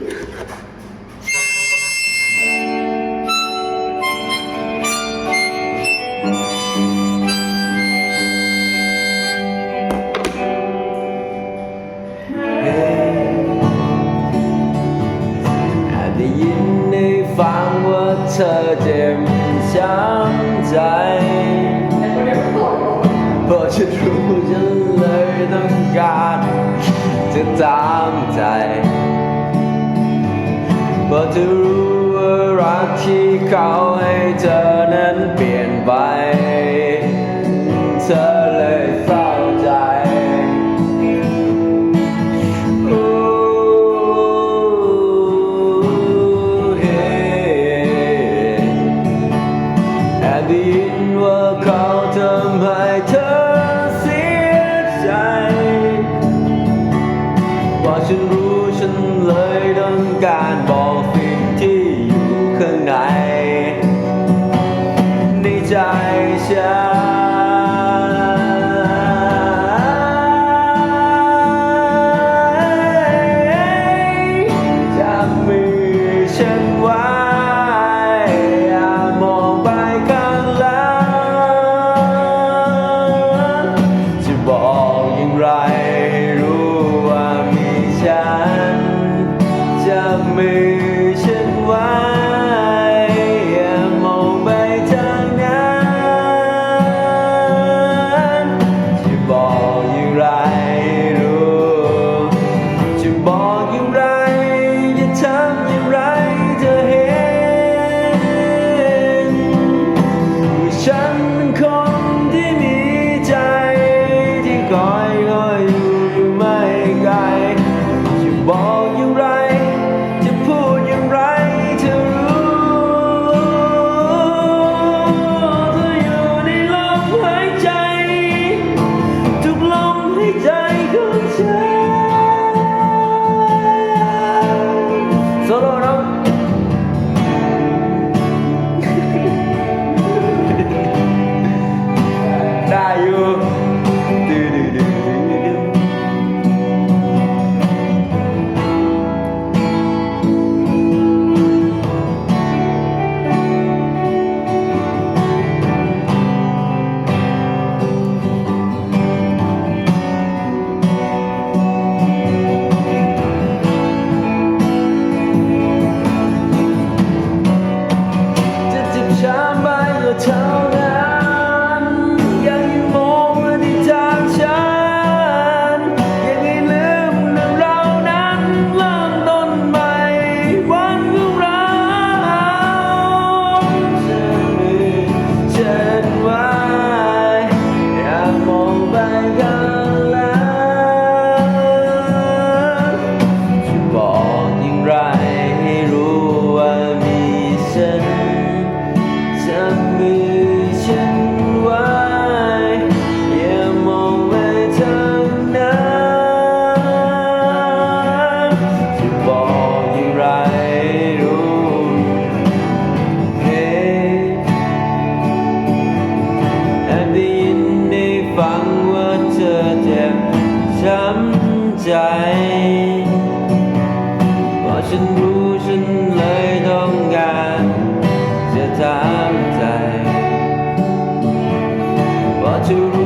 อาจได้ยินได้ฟังว่าเธอเจ็บช้ำใจเพราะฉันรู้ฉันเลยต้องการจะตามใจ เพราะเธอรู้ว่ารักที่เขาให้เธอนั้นเปลี่ยนไป เธอเลยเศร้าใจแอบได้ยินว่าเขาทำให้เธอเสียใจว่าฉันรู้ฉันเลยต้องการ บอกอย่างไรจะทำอย่างไรเธอเห็นว่าฉันเป็นคนที่มีใจ ที่คอยคอยอยู่อยู่ไม่ไกลจะบอกอย่ solo đó đà yêu ใจพอฉันรู้ฉันเลยต้องการจะถามใจว่าจะน